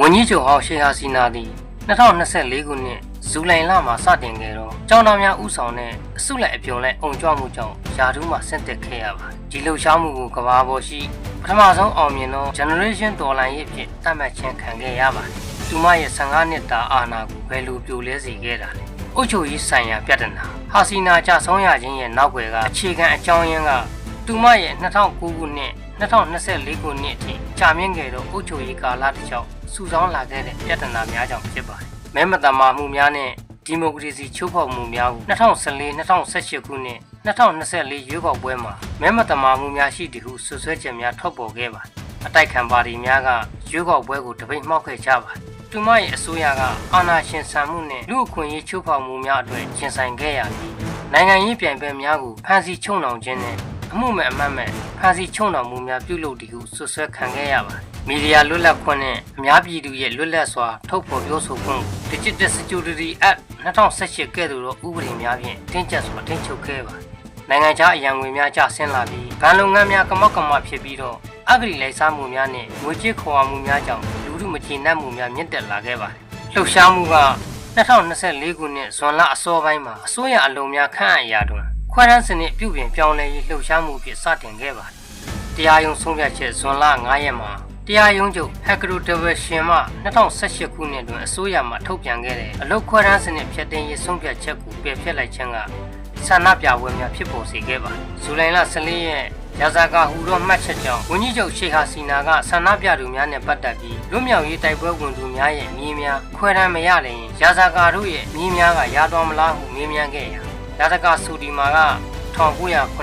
ဝန်ကြီးချုပ်ဟောင်းရှေဟာစီနာသည်2024ခုနှစ်ဇူလိုင်လမှာစတင်ခဲ့တော့ကျောင်းသားများဥဆောင်တဲ့အစုလိုက်အပြုံလိုက်အုံကြွမှုကြောင့်ယာဒူးမှာဆင့်သက်ခဲ့ရပါတယ်ဒီလှုပ်ရှားမှုကိုကဘာပေါ်ရှိပထမဆုံးအောင်မြင်သော generation တော်လိုင်းရေးဖြစ်တတ်မှတ်ခြင်းခံခဲ့ရပါတယ်သူမရဲ့15နှစ်တာအာဏာကိုဘယ်လိုပြိုလဲစေခဲ့တာလဲအုတ်ချုပ်ရေးဆိုင်ရာပြဿနာဟာစီနာကြဆုံးရခြင်းရဲ့နောက်ွယ်ကအခြေခံအကြောင်းရင်းကသူမရဲ့2009ခုနှစ် 2024ခုနှစ်အထိကြာမြင့်ခဲ့သောအုတ်ချုပ်ရေးကာလတစ်လျှောက်စုဆောင်းလာခဲ့တဲ့ပြဿနာများကြောင့်ဖြစ်ပါတယ်။မဲမတမာမှုများနဲ့ဒီမိုကရေစီချိုးဖောက်မှုများကို2014-2018ခုနှစ်2024ရွေးကောက်ပွဲမှာမဲမတမာမှုများရှိသည်ဟုဆွဆွဲချက်များထွက်ပေါ်ခဲ့ပါတယ်။အတိုက်ခံပါတီများကရွေးကောက်ပွဲကိုတပိတ်မှောက်ခဲ့ကြပါတယ်။သူမရဲ့အစိုးရကအာဏာရှင်ဆန်မှုနဲ့လူအခွင့်အရေးချိုးဖောက်မှုများအတွက်ကျင်ဆိုင်ခဲ့ရပြီးနိုင်ငံရေးပြိုင်ပွဲများကိုဖမ်းဆီးချုပ်နှောင်ခြင်းနဲ့ အမှုမဲ့အမှတ်မဲ့ဖမ်းဆီးချုပ်နှောင်မှုများပြုလုပ်သည်ဟုဆွဆွဲခံခဲ့ရပါတယ်။မီဒီယာလွတ်လပ်ခွင့်နဲ့အများပြည်သူရဲ့လွတ်လပ်စွာထုတ်ဖော်ပြောဆိုခွင့် Digital Security Act 2018ကဲ့သို့သောဥပဒေများဖြင့်တင်းကျပ်စွာထိန်းချုပ်ခဲ့ပါတယ်။နိုင်ငံခြားအရန်ငွေများကျဆင်းလာပြီးဗန်လုပ်ငန်းများကမောက်ကမဖြစ်ပြီးတော့အဂရိလိုက်စားမှုများနဲ့ငွေကြေးခေါ်အားမှုများကြောင့်လူမှုမကျေနပ်မှုများမြင့်တက်လာခဲ့ပါတယ်။လှုပ်ရှားမှုက2024ခုနှစ်ဇွန်လအစောပိုင်းမှာအစိုးရအလုံးများခန့်အပ်ရာတွင် ခွဲတန်းစနစ်ပြုပြင်ပြောင်းလဲရေးလှုပ်ရှားမှုဖြစ်စတင်ခဲ့ပါတယ်။တရားရုံးဆုံးဖြတ်ချက်ဇွန်လ9ရက်မှာတရားရုံးချုပ်ဟက်ဂရိုဒဗရှင်မှ2018ခုနှစ်တွင်အစိုးရမှထုတ်ပြန်ခဲ့တဲ့အလုတ်ခွဲတန်းစနစ်ဖျက်သိမ်းရေးဆုံးဖြတ်ချက်ကိုပယ်ဖျက်လိုက်ခြင်းကဆန္ဒပြပွဲများဖြစ်ပေါ်စေခဲ့ပါတယ်။ဇူလိုင်လ14ရက်ရာဇာကဟူသောမှတ်ချက်ကြောင့်ဝန်ကြီးချုပ်ရှေဟာစီနာကဆန္ဒပြသူများနဲ့ပတ်သက်ပြီးလွတ်မြောက်ရေးတိုက်ပွဲဝင်သူများရဲ့မြေးများခွဲတမ်းမရရင်ရာဇာကာတို့ရဲ့မြေးများကရတော်မလားဟုမေးမြန်းခဲ့ရာ ရာဇာကာဆူဒီမာက1982ခု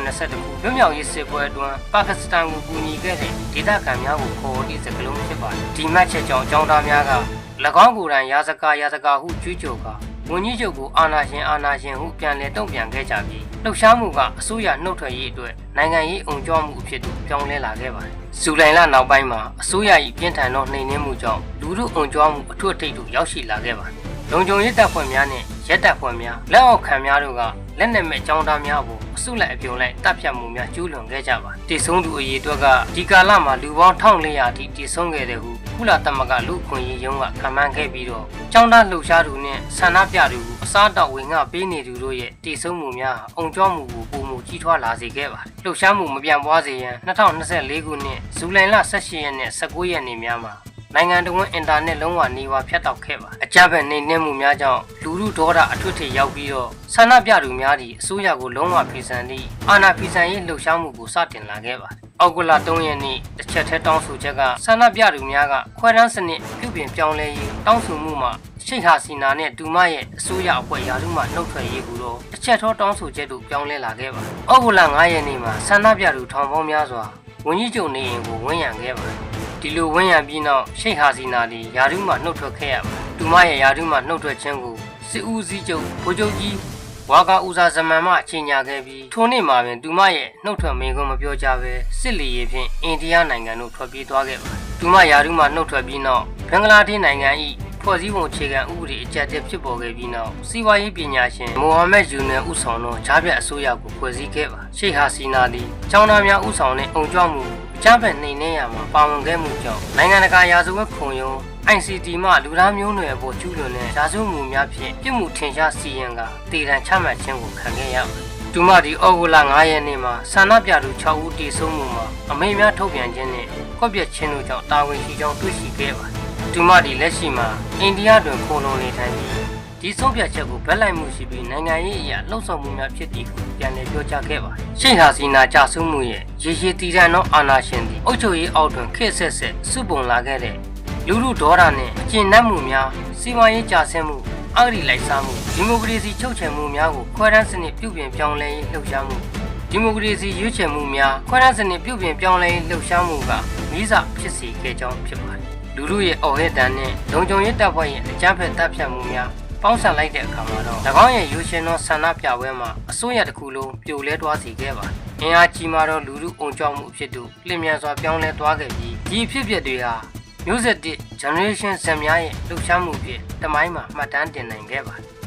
လွတ်မြောက်ရေးစစ်ပွဲအတွင်းပါကစ္စတန်ကိုကူညီခဲ့တဲ့ဒေသခံများကိုခေါ်သည့်စကားလုံးဖြစ်ပါတယ်ဒီမှတ်ချက်ကြောင့်အကြောင်းသားများက၎င်းကိုယ်တိုင်ရာဇကာရာဇကာဟုကြွေးကြော်ကဝန်ကြီးချုပ်ကိုအာဏာရှင်အာဏာရှင်ဟုပြန်လည်တုံ့ပြန်ခဲ့ကြပြီးလှုပ်ရှားမှုကအစိုးရနှုတ်ထွက်ရေးအတွက်နိုင်ငံရေးအုံကြွမှုအဖြစ်သို့ပြောင်းလဲလာခဲ့ပါတယ်။ဇူလိုင်လနောက်ပိုင်းမှာအစိုးရ၏ပြင်းထန်သောနှိမ်နင်းမှုကြောင့်လူမှုအုံကြွမှုအထွတ်အထိပ်သို့ရောက်ရှိလာခဲ့ပါတယ်။လုံခြုံရေးတပ်ဖွဲ့များနဲ့ရဲတပ်ဖွဲ့များလက်အောက်ခံများတို့က လက်နက်မဲ့ចောင်းသားများကိုအစုလိုက်အပြုံလိုက်တပ်ဖြတ်မှုများကျူးလွန်ခဲ့ကြပါတည်ဆုံးသူအရေးအတွက်ကဒီကာလမှာလူပေါင်း1400အထိတည်ဆုံးခဲ့တဲ့ဟုကုလသမဂ္ဂလူ့အခွင့်အရေးရုံးကခံမှန်းခဲ့ပြီးတော့ចောင်းသားလှုပ်ရှားသူနဲ့ဆန္ဒပြသူကိုအစားတောက်ဝင်ငှပေးနေသူတို့ရဲ့တည်ဆုံးမှုများဟာအုံကြွမှုကိုပုံမူကြီးထွားလာစေခဲ့ပါတယ်လှုပ်ရှားမှုမပြန့်ပွားစေရန်2024ခုနှစ်ဇူလိုင်လ18ရက်နဲ့19ရက်နေ့များမှာ နိုင်ငံတော်ဝန်အင်တာနက်လုံးဝနေဝါဖြတ်တောက်ခဲ့ပါအကြမ်းဖက်နေနှင်းမှုများကြောင့်လူလူဒေါသအထွတ်ထိပ်ရောက်ပြီးတော့ဆန္ဒပြသူများသည့်အစိုးရကိုလုံးဝဖီဆန်သည့်အာဏာဖီဆန်ရေးလှုပ်ရှားမှုကိုစတင်လာခဲ့ပါတယ်အောက်ဂလ3ရက်နေ့တစ်ချက်ထဲတောင်းဆိုချက်ကဆန္ဒပြသူများကခွဲတန်းစနစ်ပြုပြင်ပြောင်းလဲရေးတောင်းဆိုမှုမှာရှိတ်ဟာစီနာနဲ့ဒူမရဲ့အစိုးရအဖွဲ့ရာထူးမှနှုတ်ထွက်ရေးကိုတော့တစ်ချက်ထောတောင်းဆိုချက်တို့ပြောင်းလဲလာခဲ့ပါတယ်အောက်ဂလ9ရက်နေ့မှာဆန္ဒပြသူထောင်ပေါင်းများစွာဝန်ကြီးချုပ်နေအိမ်ကိုဝန်းရံခဲ့ပါတယ် ဒီလိုဝန်းရံပြီးနောက်ရှိတ်ဟာစီနာဒီယာရုမှနှုတ်ထွက်ခဲ့ရပါတယ်။သူမရဲ့ယာရုမှနှုတ်ထွက်ခြင်းကိုစစ်ဦးစီးချုပ်ဗိုလ်ချုပ်ကြီးဝါကဦးစားဇမန်မှအချိန်ညာခဲ့ပြီးထိုနေ့မှာပင်သူမရဲ့နှုတ်ထွက်မင်းကုန်းမပြောကြဘဲစစ်လီရေဖြင့်အိန္ဒိယနိုင်ငံသို့ထွက်ပြေးသွားခဲ့ပါတယ်။သူမယာရုမှနှုတ်ထွက်ပြီးနောက်ဘင်္ဂလားဒေ့ရှ်နိုင်ငံ၏ဖွဲ့စည်းပုံအခြေခံဥပဒေအကြံတက်ဖြစ်ပေါ်ခဲ့ပြီးနောက်စီးပွားရေးပညာရှင်မိုဟာမက်ယူနယ်ဦးဆောင်သောဂျားပြတ်အစိုးရကိုဖွဲ့စည်းခဲ့ပါရှေ့ဟာစီနာသည်ចောင်းသားများဦးဆောင်တဲ့အုံကြွမှု ကျန်းဖက်နှိမ်နှင်းရမှာပါဝင်ခဲ့မှုကြောင့်နိုင်ငံတကာရာဇဝတ်ခုံရုံး ICT မှလူသားမျိုးနွယ်အပေါ်ကျူးလွန်တဲ့ရာဇဝတ်မှုများဖြင့်ပြစ်မှုထင်ရှားစီရင်ကတည်တံချမှတ်ခြင်းကိုခံခဲ့ရပါတယ်။ဒူမဒီအော်ဂူလာ9ရက်နေ့မှာဆန္ဒပြသူ6ဦးတည်ဆုံးမှုမှာအမိန့်များထုတ်ပြန်ခြင်းနဲ့ကွက်ပြက်ခြင်းတို့ကြောင့်တာဝန်ရှိကြောင်းတွေ့ရှိခဲ့ပါတယ်။ဒူမဒီလက်ရှိမှာအိန္ဒိယတွင်ခိုလုံနေထိုင်ပြီး ဒီဆုံးဖြတ်ချက်ကိုဗက်လိုက်မှုရှိပြီးနိုင်ငံရေးအရာလှုပ်ဆောင်မှုများဖြစ်သည်ဟုပြန်လည်ပြောကြားခဲ့ပါတယ်။ရှိန်ဟာစီနာကြဆုံးမှုရဲ့ရေရှည်တည်တံ့သောအာဏာရှင်သည်အုပ်ချုပ်ရေးအောက်တွင်ခေတ်ဆက်ဆက်စုပုံလာခဲ့တဲ့လူလူဒေါသနှင့်အကျဉ်းနှံ့မှုများစီမံရေးကြာဆင်းမှုအဂတိလိုက်စားမှုဒီမိုကရေစီချုပ်ချယ်မှုများကိုခွဲတန်းစနစ်ပြုပြင်ပြောင်းလဲရေးလှုပ်ရှားမှုဒီမိုကရေစီရွေးချယ်မှုများခွဲတန်းစနစ်ပြုပြင်ပြောင်းလဲရေးလှုပ်ရှားမှုကမိစဖြစ်စေခဲ့ကြောင်းဖြစ်ပါတယ်။လူလူရဲ့အော်ဟစ်တန်နဲ့လုံခြုံရေးတပ်ဖွဲ့ရဲ့အကြမ်းဖက်တပ်ဖြတ်မှုများ ပေါင်းစပ်လိုက်တဲ့အခါမှာတော့၎င်းရဲ့ယူရှင်သောဆန္ဒပြပွဲမှာအစိုးရတစ်ခုလုံးပြိုလဲသွားစေခဲ့ပါတယ်။အင်အားကြီးမားသောလူလူအုံကြောက်မှုအဖြစ်သို့လျင်မြန်စွာပြောင်းလဲသွားခဲ့ပြီးဒီအဖြစ်အပျက်တွေဟာမျိုးဆက်တစ် generation ဇက်များရဲ့လှုပ်ရှားမှုဖြင့်တမိုင်းမှာမှတ်တမ်းတင်နိုင်ခဲ့ပါတယ်